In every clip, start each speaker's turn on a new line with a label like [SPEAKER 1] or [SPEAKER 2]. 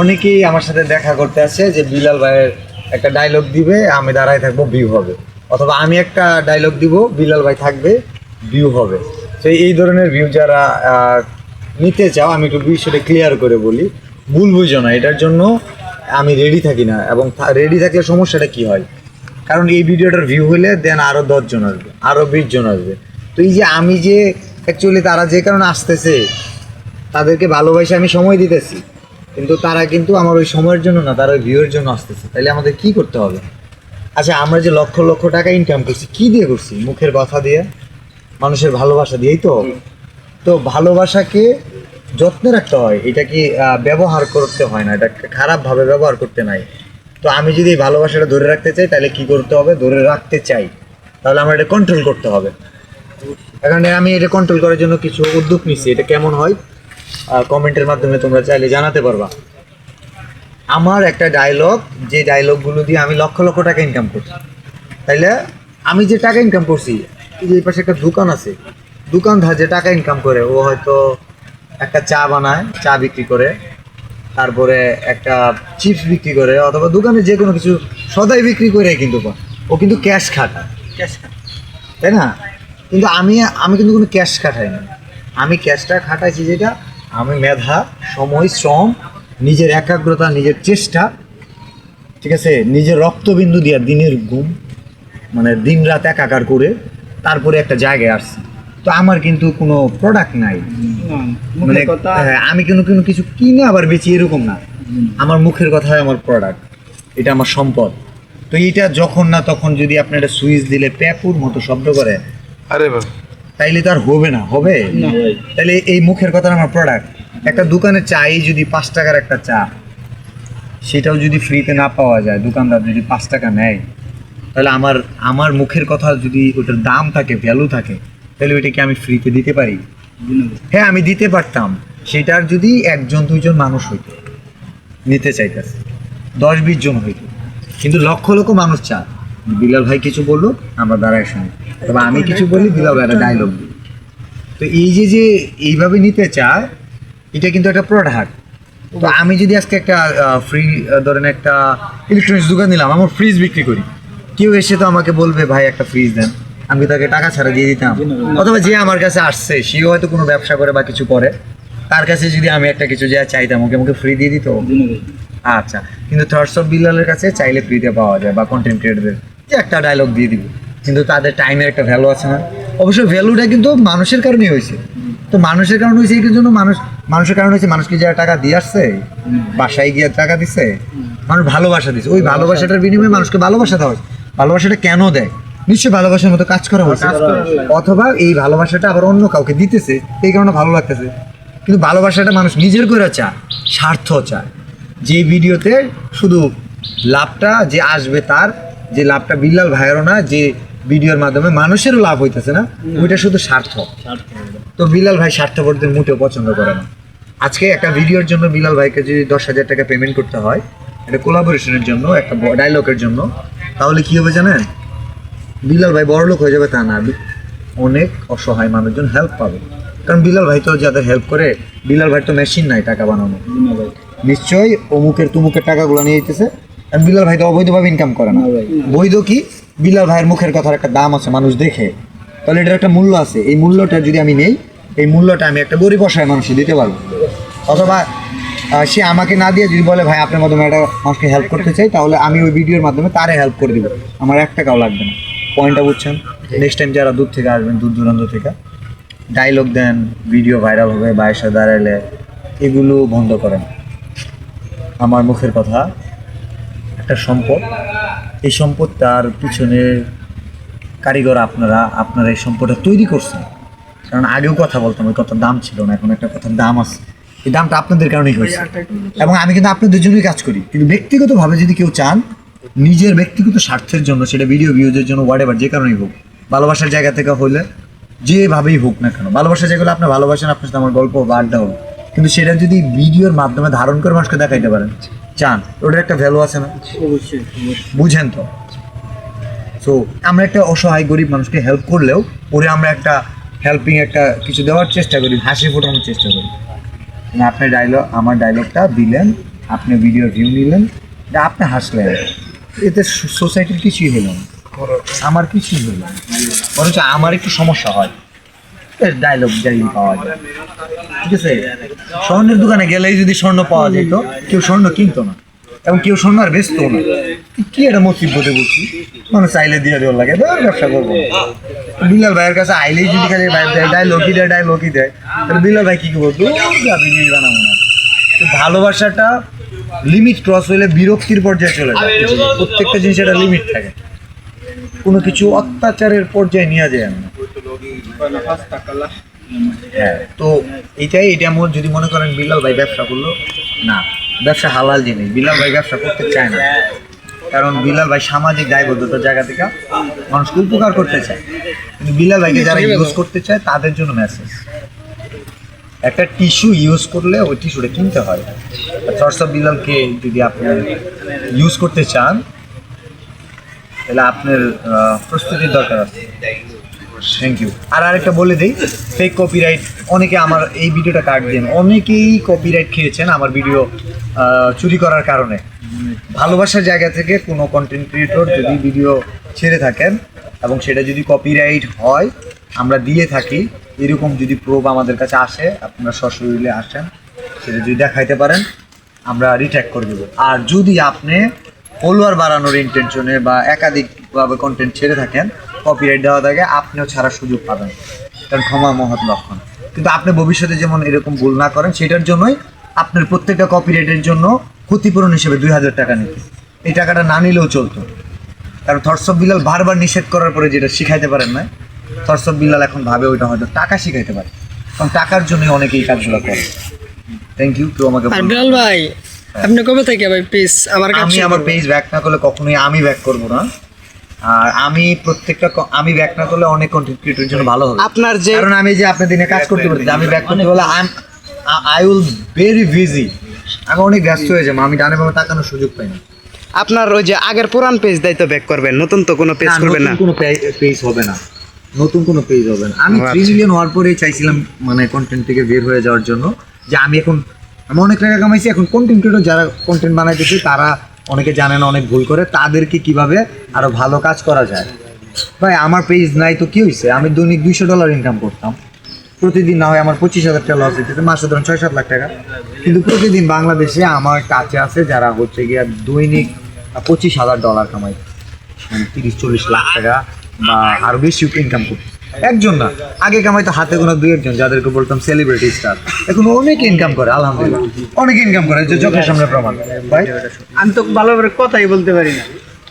[SPEAKER 1] অনেকেই আমার সাথে দেখা করতে আসে যে বিলাল ভাইয়ের একটা ডায়লগ দিবে, আমি দাঁড়ায় থাকব ভিউ হবে। অথবা আমি একটা ডায়লগ দিব, বিলাল ভাই থাকবে ভিউ হবে। তো এই ধরনের ভিউ যারা নিতে চাও, আমি একটু বিষয়টা ক্লিয়ার করে বলি। ভুল বুঝো না, এটার জন্য আমি রেডি থাকি না। এবং রেডি থাকলে সমস্যাটা কি হয়? কারণ এই ভিডিওটার ভিউ হলে দেন আরও দশজন আসবে আরও বিশ জন আসবে। তো এই যে আমি যে অ্যাকচুয়ালি তারা যে কারণে আসতেছে, তাদেরকে ভালোবাসে আমি সময় দিতেছি। কিন্তু তারা কিন্তু আমার ওই সময়ের জন্য না, তারা ওই ভিউয়ের জন্য আসতেছে। তাহলে আমাদের কি করতে হবে? আচ্ছা আমরা যে লক্ষ লক্ষ টাকা ইনকাম করছি, কি দিয়ে করছি? মুখের কথা দিয়ে? মানুষের ভালোবাসা দিয়েই তো তো ভালোবাসাকে যত্নে রাখতে হয়। এটা কি ব্যবহার করতে হয় না, এটা খারাপভাবে ব্যবহার করতে নাই। তো আমি যদি এই ভালোবাসাটা ধরে রাখতে চাই তাহলে কি করতে হবে? ধরে রাখতে চাই। তাহলে আমার এটা কন্ট্রোল করতে হবে। এখানে আমি এটা কন্ট্রোল করার জন্য কিছু উদ্যোগ নিচ্ছি এটা কেমন হয়? কমেন্টের মাধ্যমে তোমরা চাইলে জানাতে পারবা। আমার একটা ডায়লগ যে ডায়লগগুলো দিয়ে আমি লক্ষ লক্ষ টাকা ইনকাম করছি। তাইলে আমি যে টাকা ইনকাম করছি এই যে পাশে একটা দোকান আছে দোকানদার যে টাকা ইনকাম করে ও হয়তো একটা চা বানায় চা বিক্রি করে তারপরে একটা চিপস বিক্রি করে অথবা দোকানে যে কোনো কিছু সদাই বিক্রি করে কিন্তু ও কিন্তু ক্যাশ খাটায়।
[SPEAKER 2] ক্যাশ
[SPEAKER 1] তাই না? কিন্তু আমি আমি কিন্তু কোনো ক্যাশ খাটাই না। আমি ক্যাশটা খাটাইছি যেটা আমি মেধা সময় শ্রম নিজের একাগ্রতা নিজের চেষ্টা ঠিক আছে? নিজের রক্তবিন্দু দিয়া দিনের ঘুম মানে দিন রাত একাকার করে তারপরে একটা জায়গায় আসছি। তো আমার কিন্তু কোনো প্রোডাক্ট নাই। মানে
[SPEAKER 2] কথা
[SPEAKER 1] হ্যাঁ, আমি কিন্তু কোনো কিছু কিনে আবার বেচি এরকম না। আমার মুখের কথাই আমার প্রোডাক্ট এটা আমার সম্পদ। তো এটা যখন না তখন যদি আপনি একটা সুইচ দিলে প্যাপুর মতো শব্দ করে।
[SPEAKER 3] আরে বাবা।
[SPEAKER 1] তাইলে তো আর হবে না হবে? তাহলে এই মুখের কথা আমার প্রোডাক্ট একটা দোকানে চাই যদি পাঁচ টাকার একটা চা সেটাও যদি ফ্রিতে না পাওয়া যায় দোকানদার যদি পাঁচ টাকা নেয় তাহলে আমার আমার মুখের কথা যদি ওটার দাম থাকে ভ্যালু থাকে তাহলে ওইটা কি আমি ফ্রিতে দিতে পারি? হ্যাঁ আমি দিতে পারতাম। সেটার যদি একজন দুইজন মানুষ হইতো নিতে চাইতেছে দশ বিশ জন হইতো। কিন্তু লক্ষ লক্ষ মানুষ চায়। বিলাল ভাই কিছু বলল আমরা দাঁড়ায় শুনি। তবে আমি কিছু বলি বিলাল ভাই একটা ডায়লগ তো এই যে যে এইভাবে নিতে চায় এটা কিন্তু একটা প্রোডাক্ট তো আমি যদি আজকে একটা ফ্রি ধরেন একটা ইলেকট্রনিক্স দোকান নিলাম আমার ফ্রিজ বিক্রি করি। কেউ এসে তো আমাকে বলবে ভাই একটা ফ্রিজ দেন। আমি তাকে টাকা ছাড়া দিয়ে দিতাম। অথবা যে আমার কাছে আসছে সেও হয়তো কোনো ব্যবসা করে বা কিছু করে। তার কাছে যদি আমি একটা কিছু যা চাইতাম ওকে আমাকে ফ্রি দিয়ে দিত? আচ্ছা। কিন্তু থার্ডস অফ বিলালের কাছে চাইলে ফ্রিতে পাওয়া যায় বা কন্টেন্ট ক্রিয়েটরদের একটা ডায়লগ দিয়ে দিব। কিন্তু তাদের টাইমের একটা ভ্যালু আছে না। অবশ্য ভ্যালুটা কিন্তু মানুষের কারণেই হয়েছে। তো মানুষের কারণে হয়েছে এই জন্য মানুষ মানুষের কারণে হয়েছে মানুষকে যারা টাকা দিয়ে আসছে বাসায় গিয়ে টাকা দিছে মানুষ ভালোবাসা দিচ্ছে ওই ভালোবাসাটার বিনিময়ে মানুষকে ভালোবাসা দেওয়া হয়েছে। ভালোবাসাটা কেন দেয়? নিশ্চয়ই ভালোবাসার মতো কাজ করা হয়েছে। অথবা এই ভালোবাসাটা আবার অন্য কাউকে দিতেছে এই কারণে ভালো লাগতেছে। কিন্তু ভালোবাসাটা মানুষ নিজের করে চায় স্বার্থ চায়। যে ভিডিওতে শুধু লাভটা যে আসবে তার যে লাভটা বিল্লাল ভাইয়েরও না যে ভিডিওর মাধ্যমে মানুষেরও লাভ হইতেছে না ওইটা শুধু স্বার্থ। তো বিলাল ভাই স্বার্থপরদের মোটেও পছন্দ করে না। আজকে একটা ভিডিওর জন্য বিলাল ভাইকে যদি দশ হাজার টাকা পেমেন্ট করতে হয় একটা কোলাবোরেশনের জন্য একটা ডায়লগের জন্য তাহলে কি হবে জানেন? বিলাল ভাই বড় লোক হয়ে যাবে তা না। অনেক অসহায় মানুষজন হেল্প পাবে। কারণ বিলাল ভাই তো যাদের হেল্প করে বিলাল ভাই তো মেশিন নাই টাকা বানানো। নিশ্চয়ই অমুকের তুমুকের টাকাগুলো নিয়ে যেতেছে। বিলাল ভাই তো অবৈধভাবে ইনকাম করে না। বৈধ কি? বিলাল ভাইয়ের মুখের কথার একটা দাম আছে মানুষ দেখে। তাহলে এটার একটা মূল্য আছে। এই মূল্যটা যদি আমি নেই এই মূল্যটা আমি একটা গরিব অসহায় মানুষকে দিতে পারব। অথবা সে আমাকে না দিয়ে যদি বলে ভাই আপনার মাধ্যমে একটা মানুষকে হেল্প করতে চাই তাহলে আমি ওই ভিডিওর মাধ্যমে তারে হেল্প করে দিব। আমার এক টাকাও লাগবে না। পয়েন্টটা বুঝছেন? নেক্সট টাইম যারা দূর থেকে আসবেন দূর দূরান্ত থেকে ডায়লগ দেন ভিডিও ভাইরাল হবে বায়সা দাঁড়ালে এগুলো বন্ধ করেন। আমার মুখের কথা একটা সম্পদ। এই সম্পদটার পিছনে কারিগর আপনারা আপনারা এই সম্পদটা তৈরি করছেন। কারণ আগেও কথা বলতাম, ওই কথার দাম ছিল না, এখন একটা কথার দাম আছে। এই দামটা আপনাদের কারণেই হয়েছে। এবং আমি কিন্তু আপনাদের জন্যই কাজ করি। কিন্তু ব্যক্তিগতভাবে যদি কেউ চান, নিজের ব্যক্তিগত স্বার্থের জন্য, সেটা ভিডিও ভিউজের জন্য ওয়ার্ড হোয়াট যে কারণেই হোক, ভালোবাসার জায়গা থেকে হলে যেভাবেই হোক না কেন ভালোবাসার জায়গাগুলো আপনি ভালোবাসেন, আপনার সাথে আমার গল্প বা আড্ডা হোক, কিন্তু সেটা যদি ভিডিওর মাধ্যমে ধারণ করে মানুষকে দেখাইতে পারেন চান ওটার একটা ভ্যালু আছে না?
[SPEAKER 2] অবশ্যই
[SPEAKER 1] বুঝেন তো? সো আমরা একটা অসহায় গরিব মানুষকে হেল্প করলেও পরে আমরা একটা হেল্পিং একটা কিছু দেওয়ার চেষ্টা করি হাসি ফোটানোর চেষ্টা করি। না, আপনি ডায়লগ আমার ডায়লগটা দিলেন আপনি ভিডিও ভিউ নিলেন আপনি হাসলেন। এতে সোসাইটির কিছুই হলো না। আমার কিছুই হলো না। বরঞ্চ আমার একটু সমস্যা হয়। ডায়লগ ডায়রি পাওয়া যায়। ঠিক আছে? স্বর্ণের দোকানে গেলেই যদি স্বর্ণ পাওয়া যেত কেউ স্বর্ণ কিনতো না এবং কেউ স্বর্ণ আর বেচতো না। কি একটা মুসিবতে বলছি? মানে চাইলে দিয়ে দেওয়ার লাগে ব্যবসা করব। বিলাল ভাইয়ের কাছে আইলেই যদি খালি ডায়লগই দেয় ডায়লগই দেয় তাহলে বিলাল ভাই কি করব? ভিডিও বানাবো না। ভালোবাসাটা লিমিট ক্রস হইলে বিরক্তির পর্যায়ে চলে যায়। প্রত্যেকটা জিনিস একটা লিমিট থাকে। কোনো কিছু অত্যাচারের পর্যায়ে নিয়ে যায় না। হ্যাঁ তো এটাই এটা আমার যদি মনে করেন বিলাল ভাই ব্যবসা করল, না, ব্যবসা হালাল জিনিস বিলাল ভাই ব্যবসা করতে চায় না। কারণ বিলাল ভাই সামাজিক দায়বদ্ধতার জায়গা থেকে মানুষকে উপকার করতে চায়। কিন্তু বিলাল ভাইকে যারা ইউজ করতে চায়, তাদের জন্য মেসেজ একটা টিস্যু ইউজ করলে ওই টিস্যুটা কিনতে হয়। চর্চ বিলালকে যদি আপনি ইউজ করতে চান, তাহলে আপনার প্রস্তুতির দরকার আছে। থ্যাংক ইউ আর আরেকটা বলে দিই ফেক কপিরাইট অনেকে আমার এই ভিডিওটা কাট দেন। অনেকেই কপিরাইট খেয়েছেন আমার ভিডিও চুরি করার কারণে। ভালোবাসার জায়গা থেকে কোনো কন্টেন্ট ক্রিয়েটর যদি ভিডিও ছেড়ে থাকেন এবং সেটা যদি কপিরাইট হয়, আমরা দিয়ে থাকি, এরকম যদি প্রোব আমাদের কাছে আসে, আপনারা সশরীরে আসেন, সেটা যদি দেখাইতে পারেন, আমরা রিট্যাক করে দেবো। আর যদি আপনি ফলোয়ার বাড়ানোর ইন্টেনশনে বা একাধিকভাবে কন্টেন্ট ছেড়ে থাকেন কপিরাইট দেওয়া থাকে আপনিও ছাড়ার সুযোগ পাবেন। কারণ ক্ষমা মহৎ লক্ষণ। কিন্তু আপনি ভবিষ্যতে যেমন এরকম ভুল না করেন সেটার জন্যই আপনার প্রত্যেকটা কপিরাইটের জন্য ক্ষতিপূরণ হিসেবে দুই হাজার টাকা নিতে। এই টাকাটা না নিলেও চলতো। কারণ থরসব বিলাল বারবার নিষেধ করার পরে যেটা শিখাইতে পারেন না থরসব বিলাল এখন ভাবে ওইটা হয়তো টাকা শিখাইতে পারে। কারণ টাকার জন্য অনেকে এই কাজগুলো করে। থ্যাংক ইউ কেউ আমাকে
[SPEAKER 2] বিলাল ভাই আপনি কবে থেকে ভাই প্লিজ আমার
[SPEAKER 1] আমি আমার পেজ ব্যাক না করলে কখনোই আমি ব্যাক করব না। আর আমি প্রত্যেকটা আমি ব্যাক না করলে অনেক কন্টেন্ট ক্রিয়েটরের জন্য ভালো হবে।
[SPEAKER 2] আপনার যে
[SPEAKER 1] কারণ আমি যে আপনার দিনে কাজ করতে পারছি আমি ব্যাক করতে বলে I I will very busy আমি অনেক ব্যস্ত হয়ে যাব আমি ডানে বামে তাকানোর সুযোগ পাই না।
[SPEAKER 3] আপনার ওই যে আগের পুরান পেজ দায়িত্ব তো ব্যাক করবেন নতুন তো কোনো পেজ করবেন না।
[SPEAKER 1] কোনো পেজ হবে না। নতুন কোনো পেজ হবে না। আমি থ্রি
[SPEAKER 3] আচ্ছা।
[SPEAKER 1] মিলিয়ন হওয়ার পরেই চাইছিলাম মানে কন্টেন্ট থেকে বের হয়ে যাওয়ার জন্য যে আমি এখন আমি অনেক টাকা কামাইছি এখন কন্টেন্ট ক্রিয়েটর যারা কন্টেন্ট বানাইতেছে তারা অনেকে জানে না, অনেক ভুল করে, তাদেরকে কীভাবে আরও ভালো কাজ করা যায়? ভাই, আমার পেজ নাই তো কি হয়েছে আমি দৈনিক দুইশো ডলার ইনকাম করতাম। প্রতিদিন না হয় আমার পঁচিশ হাজার টাকা লস দিতে মাসে ধরুন ছয় সাত লাখ টাকা। কিন্তু প্রতিদিন বাংলাদেশে আমার কাছে আছে যারা হচ্ছে গিয়ে দৈনিক পঁচিশ হাজার ডলার কামাই মানে তিরিশ, চল্লিশ লাখ টাকা বা আরও বেশি ইনকাম করতে একজন না। আগে কামাইতো হাতে গোনা দুই একজন যাদেরকে বলতাম সেলিব্রিটি স্টার এখন অনেক ইনকাম করে আলহামদুলিল্লাহ। অনেক ইনকাম করে যে চোখের সামনে প্রমাণ। ভাই?
[SPEAKER 4] আমি তো ভালো করে কথাই বলতে পারি না।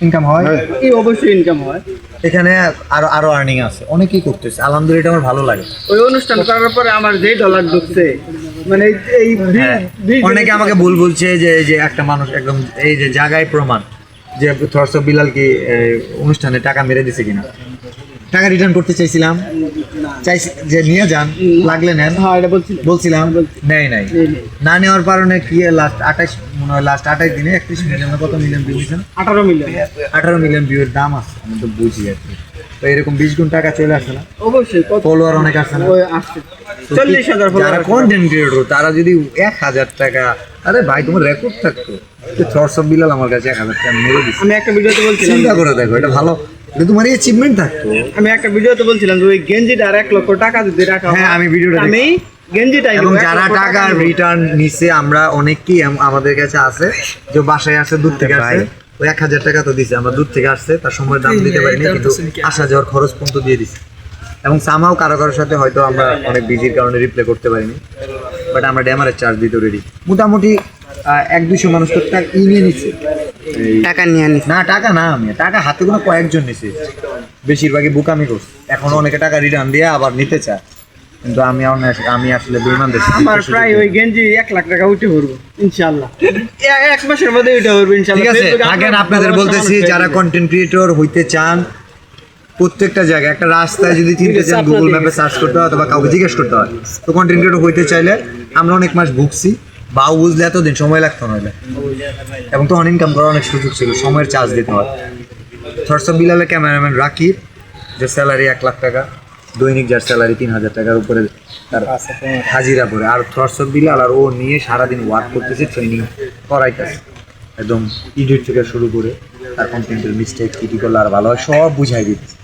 [SPEAKER 1] ইনকাম হয়?
[SPEAKER 4] এই অবশ্যই ইনকাম হয়।
[SPEAKER 1] এখানে আরও আরও আর্নিং আছে। অনেকেই করতেছে। আলহামদুলিল্লাহ আমার ভালো লাগে।
[SPEAKER 4] ওই অনুষ্ঠান করার পরে আমার যে ডলার ঢুকছে মানে এই- এই
[SPEAKER 1] হ্যাঁ, অনেকে আমাকে ভুল বলছে যে যে একটা মানুষ একদম এই যে জায়গায় প্রমাণ যে থরস বিলাল কি অনুষ্ঠানে টাকা মেরে দিছে কিনা? টাকা রিটার্ন করতে চাইছিলাম। চাইছি যে নিয়ে যান লাগলে নেন।
[SPEAKER 4] হ্যাঁ বলছি
[SPEAKER 1] বলছিলাম। নেই। নাই। না নেওয়ার কারণে কি লাস্ট আঠাশ মনে হয় লাস্ট আঠাশ দিনে একত্রিশ মিলিয়ন কত মিলিয়ন ভিউ হয়েছে
[SPEAKER 4] আঠারো মিলিয়ন
[SPEAKER 1] আঠারো মিলিয়ন ভিউয়ের দাম আছে আমি তো বুঝি আর কি। তো এরকম বিশ গুণ টাকা চলে আসে না?
[SPEAKER 4] অবশ্যই
[SPEAKER 1] ফলোয়ার অনেক আসে না?
[SPEAKER 4] চল্লিশ হাজার
[SPEAKER 1] যারা কন্টেন্ট ক্রিয়েটর তারা যদি এক হাজার টাকা আরে ভাই তোমার রেকর্ড থাকতো। অফ বিলাল আমার কাছে এক হাজার টাকা মেরে দিচ্ছে
[SPEAKER 4] আমি একটা ভিডিওতে বলছিলাম।
[SPEAKER 1] চিন্তা করে দেখো এটা ভালো তোমার অ্যাচিভমেন্ট থাকতো
[SPEAKER 4] আমি একটা ভিডিওতে বলছিলাম যে ওই গেঞ্জিটা আর এক লক্ষ টাকা যদি রাখা হ্যাঁ,
[SPEAKER 1] আমি ভিডিওটা।
[SPEAKER 4] আমি গেঞ্জিটাই
[SPEAKER 1] এবং যারা টাকা রিটার্ন নিছে আমরা অনেকেই আমাদের কাছে আছে। যে বাসায় আসে দূর থেকে আসে। ওই এক হাজার টাকা তো দিছে আমরা দূর থেকে আসছে তার সময় দাম দিতে পারিনি কিন্তু আসা যাওয়ার খরচ পর্যন্ত দিয়ে দিছে। এবং সামাও কারও কারোর সাথে হয়তো আমরা অনেক বিজির কারণে রিপ্লে করতে পারিনি। বাট আমরা ড্যামারের চার্জ দিতে রেডি মোটামুটি এক দুশো মানুষ তো টাকা ই নিচ্ছে এই
[SPEAKER 3] টাকা নিয়ে আনি।
[SPEAKER 1] না টাকা না আমি। টাকা হাতে কোনো কয়েকজন নিছে। বেশিরভাগই বুকামি করছে। এখন অনেকে টাকা রিটার্ন দিয়ে আবার নিতে চায়। কিন্তু আমি আমি আসলে বেমান দেশে
[SPEAKER 4] আমার প্রায় ওই গেঞ্জি এক লাখ টাকা উঠে ভরবো ইনশাল্লাহ এক মাসের মধ্যে উঠে ভরবো
[SPEAKER 1] ঠিক আছে
[SPEAKER 4] ফেসবুকে
[SPEAKER 1] আপনাদের বলতেছি যারা কন্টেন্ট ক্রিয়েটর হইতে চান প্রত্যেকটা জায়গায় একটা রাস্তায় যদি চিনতে চান গুগল ম্যাপে সার্চ করতে হয় অথবা কাউকে জিজ্ঞেস করতে হয় তো কন্টেন্ট ক্রিয়েটর হইতে চাইলে আমরা অনেক মাস ভুগছি। বাউ বুঝলে এতদিন সময় লাগতো নইলে এবং তখন ইনকাম করার অনেক সুযোগ ছিল সময়ের চার্জ দিতে হয়। থরসব বিলালে ক্যামেরাম্যান রাকিব যে স্যালারি এক লাখ টাকা দৈনিক যার স্যালারি তিন হাজার টাকার উপরে তার হাজিরা পড়ে। আর থ্রসক বিলাল আর ও নিয়ে সারাদিন ওয়ার্ক করতেছে ট্রেনিং করাইতেছে। একদম ইডিট থেকে শুরু করে তার কন্টেন্টের মিস্টেক কি কি করলে আর ভালো হয় সব বুঝাই দিতেছে।